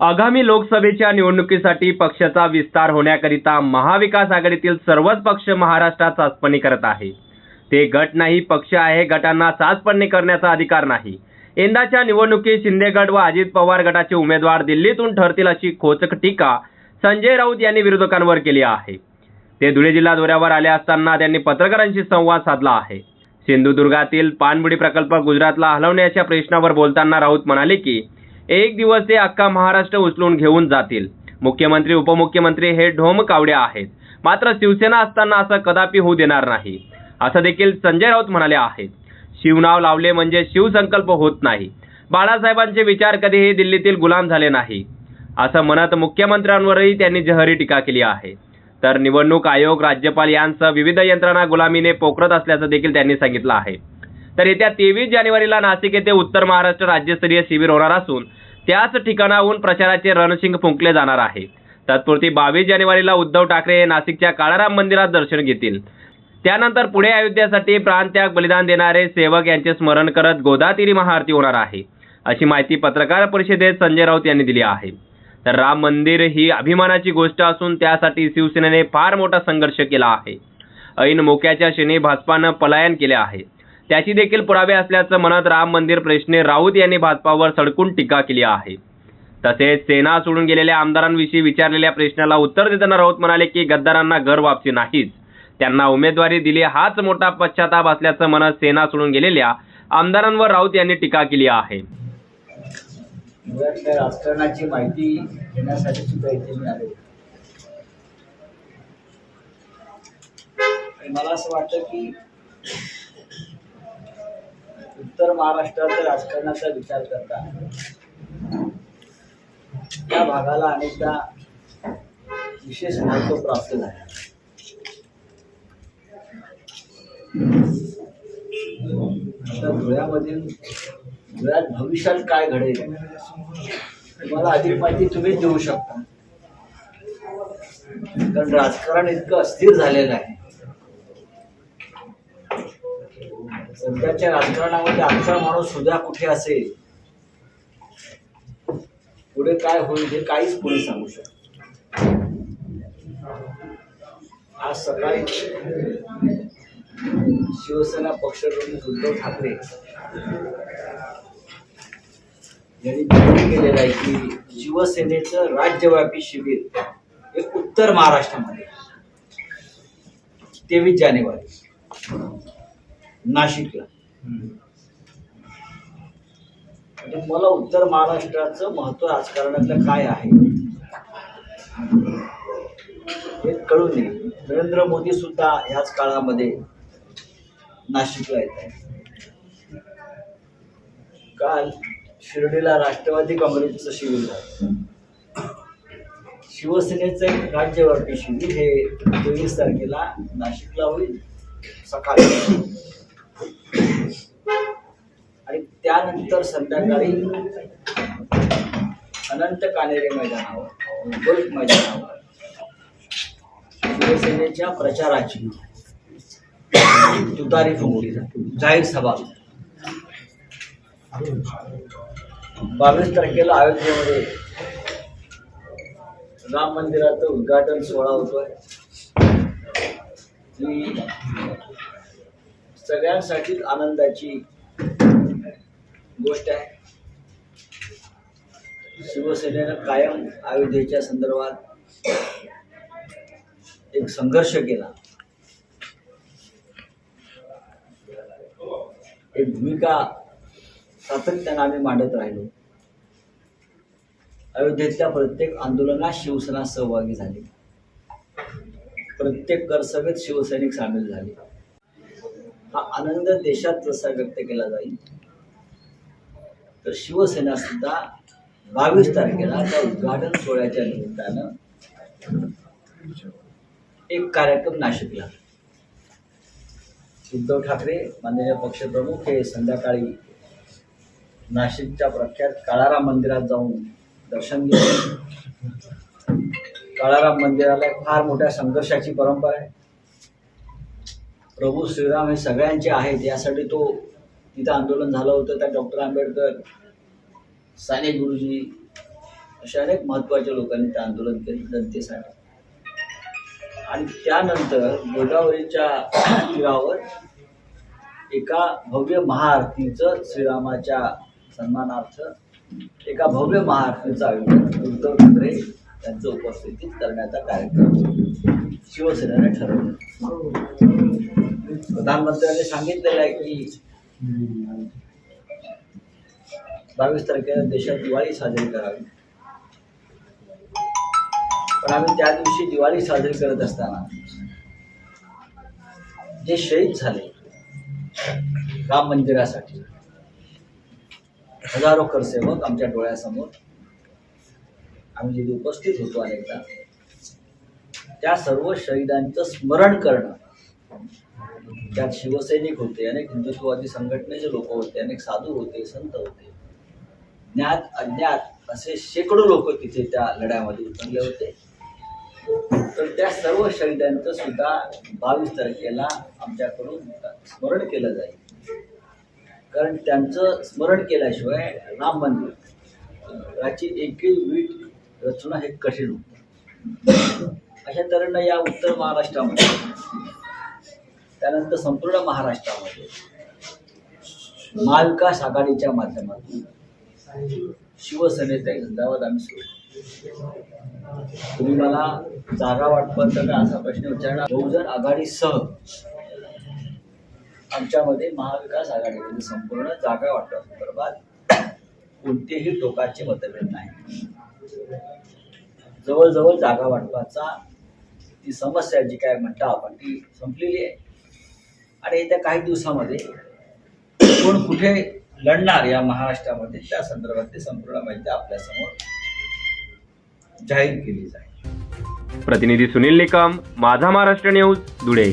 आगामी लोकसभेच्या निवडणुकीसाठी पक्षाचा विस्तार होण्याकरिता महाविकास आघाडीतील सर्वच पक्ष महाराष्ट्रात चाचपणी करत आहे. ते गट नाही पक्ष आहे गटांना चाचपणी करण्याचा अधिकार नाही. यंदाच्या निवडणुकीत शिंदे गट व अजित पवार गटाचे उमेदवार दिल्लीतून ठरतील अशी खोचक टीका संजय राऊत यांनी विरोधकांवर केली आहे. ते धुळे जिल्हा दौऱ्यावर आले असताना त्यांनी पत्रकारांशी संवाद साधला आहे. सिंधुदुर्गातील पाणबुडी प्रकल्प गुजरातला हलवण्याच्या प्रश्नावर बोलताना राऊत म्हणाले की एक दिवस ते अख्खा महाराष्ट्र उचलून घेऊन जातील. मुख्यमंत्री उपमुख्यमंत्री हे ढोम कावडे आहेत. मात्र शिवसेना असताना असं कदापि होऊ देणार नाही. असं देखील संजय राऊत म्हणाले आहेत. शिवनाव लावले म्हणजे शिवसंकल्प होत नाही. बाळासाहेबांचे विचार कधीही दिल्लीतील गुलाम झाले नाही. असं म्हणत मुख्यमंत्र्यांवरही त्यांनी जहरी टीका केली आहे. तर निवडणूक आयोग राज्यपाल यांसह विविध यंत्रणा गुलामीने पोखरत असल्याचं देखील त्यांनी सांगितलं आहे. तर येत्या तेवीस जानेवारीला नाशिक येथे उत्तर महाराष्ट्र राज्यस्तरीय शिबिर होणार असून त्याच ठिकाणाहून प्रचाराचे रणशिंग फुंकले जाणार आहे. तत्पुरती बावीस जानेवारीला उद्धव ठाकरे हे नाशिकच्या काळाराम मंदिरात दर्शन घेतील. त्यानंतर पुढे अयोध्येसाठी प्राणत्याग बलिदान देणारे सेवक यांचे स्मरण करत गोदातिरी महाआरती होणार आहे. अशी माहिती पत्रकार परिषदेत संजय राऊत यांनी दिली आहे. तर राम मंदिर ही अभिमानाची गोष्ट असून त्यासाठी शिवसेनेने फार मोठा संघर्ष केला आहे. ऐन मोक्याच्या क्षणी भाजपानं पलायन केले आहे. त्याची देखील पुरावे असल्याचं म्हणत राम मंदिर प्रश्ने राऊत यांनी भाजपावर सडकून टीका केली आहे. तसेच सेना सोडून गेलेल्या आमदारांविषयी विचारलेल्या प्रश्नाला उत्तर देताना राऊत म्हणाले की गद्दारांना घर वापसी नाहीच. त्यांना उमेदवारी दिली हाच मोठा पश्चाताप असल्याचं म्हणत सेना सोडून गेलेल्या आमदारांवर राऊत यांनी टीका केली आहे. राजकारणाची माहिती घेण्यासाठी सुद्धा इथे मी आलो मला असं वाटतं की उत्तर महाराष्ट्राच्या राजकारणाचा विचार करता. त्या भागाला अनेकदा विशेष महत्त्व प्राप्त झाले. आता धुळ्यामधील धुळ्यात भविष्यात काय घडेल तुम्हाला अधिक माहिती तुम्हीच देऊ शकता. कारण राजकारण इतकं अस्थिर झालेलं आहे. सध्याच्या राजकारणामध्ये आजचा माणूस सुद्धा कुठे असेल? पुढे काय होईल हे काहीच कोणी सांगू शकत आज सकाळी शिवसेना पक्षप्रमुख उद्धव ठाकरे यांनी जाहीर केलेलं आहे की शिवसेनेचं राज्यव्यापी शिबिर हे उत्तर महाराष्ट्रामध्ये तेवीस जानेवारी. नाशिकला. म्हणजे मला उत्तर महाराष्ट्राचं महत्त्व राजकारणातलं काय आहे? हे कळू नये नरेंद्र मोदी सुद्धा ह्याच काळामध्ये नाशिकला येत आहे काल शिर्डीला राष्ट्रवादी काँग्रेसचं शिबिर झालं. शिवसेनेचं एक राज्यव्यापी शिबिर हे तेवीस तारखेला नाशिकला होईल. सकाळी. त्यानंतर संध्याकाळी अनंत कानेरे मैदानावर गोल्फ मैदानावर शिवसेनेच्या प्रचाराची तुतारी फुंकली जाते. जाहीर सभा. बावीस तारखेला अयोध्येमध्ये राम मंदिराचं उद्घाटन सोहळा होतोय. ही सगळ्यांसाठीच आनंदाची गोष्ट आहे. शिवसेनेनं कायम अयोध्येच्या संदर्भात एक संघर्ष केला. एक भूमिका सातत्यानं आम्ही मांडत राहिलो. अयोध्येतल्या प्रत्येक आंदोलनात शिवसेना सहभागी झाली. प्रत्येक करसभेत शिवसैनिक सामील झाले. हा आनंद देशात जसा व्यक्त केला जाईल? तर शिवसेना सुद्धा बावीस तारखेला त्या उद्घाटन सोहळ्याच्या निमित्तानं एक कार्यक्रम नाशिकला. उद्धव ठाकरे माननीय पक्षप्रमुख हे संध्याकाळी नाशिकच्या प्रख्यात काळाराम मंदिरात जाऊन दर्शन घेतले काळाराम मंदिराला एक फार मोठ्या संघर्षाची परंपरा आहे. प्रभू श्रीराम हे सगळ्यांचे आहेत यासाठी तो तिथं आंदोलन झालं होतं त्या डॉक्टर आंबेडकर साने गुरुजी अशा अनेक महत्त्वाच्या लोकांनी ते आंदोलन केले जनतेसाठी आणि त्यानंतर गोदावरीच्या तीरावर एका भव्य महाआरतीचं श्रीरामाच्या सन्मानार्थ एका भव्य महाआरतीचं आयोजन उद्धव ठाकरे यांच्या उपस्थितीत करण्याचा कार्यक्रम शिवसेनेने ठरवलं. प्रधानमंत्र्यांनी सांगितलेलं आहे की बावीस तारखेला देशात दिवाळी साजरी करावी. पण आम्ही त्या दिवशी दिवाळी साजरी करत असताना जे शहीद झाले राम मंदिरासाठी हजारो करसेवक आमच्या डोळ्यासमोर आम्ही जिथे उपस्थित होतो अनेकदा त्या सर्व शहीदांचं स्मरण करणं त्यात शिवसैनिक होते अनेक हिंदुत्ववादी संघटनेचे लोक होते अनेक साधू होते संत होते. ज्ञात अज्ञात असे शेकडो लोक तिथे त्या लढ्यामध्ये उतरले होते. तर त्या सर्व शहीदांचं सुद्धा बावीस तारखेला आमच्याकडून स्मरण केलं जाईल. कारण त्यांचं स्मरण केल्याशिवाय राम मंदिर याची एकही वीट रचणं हे कठीण होतं. अशा तऱ्हेनं या उत्तर महाराष्ट्रामध्ये त्यानंतर संपूर्ण महाराष्ट्रामध्ये. महाविकास आघाडीच्या माध्यमातून शिवसेनेचा एक आम्ही सुरू तुम्ही मला जागा वाटपत का असा प्रश्न विचारणार? बहुजन आघाडीसह आमच्यामध्ये महाविकास आघाडीमध्ये संपूर्ण जागा वाटपासंदर्भात कोणतेही टोकाचे मतभेद नाही. जवळजवळ जागा वाटपाचा ती समस्या जी काय म्हणता आपण ती संपलेली आहे. आणि येत्या काही दिवसामध्ये कोण कुठे लढणार या महाराष्ट्रामध्ये त्या संदर्भातली संपूर्ण माहिती आपल्यासमोर जाहीर केली जाईल. प्रतिनिधी सुनील निकम माझा महाराष्ट्र न्यूज धुळे.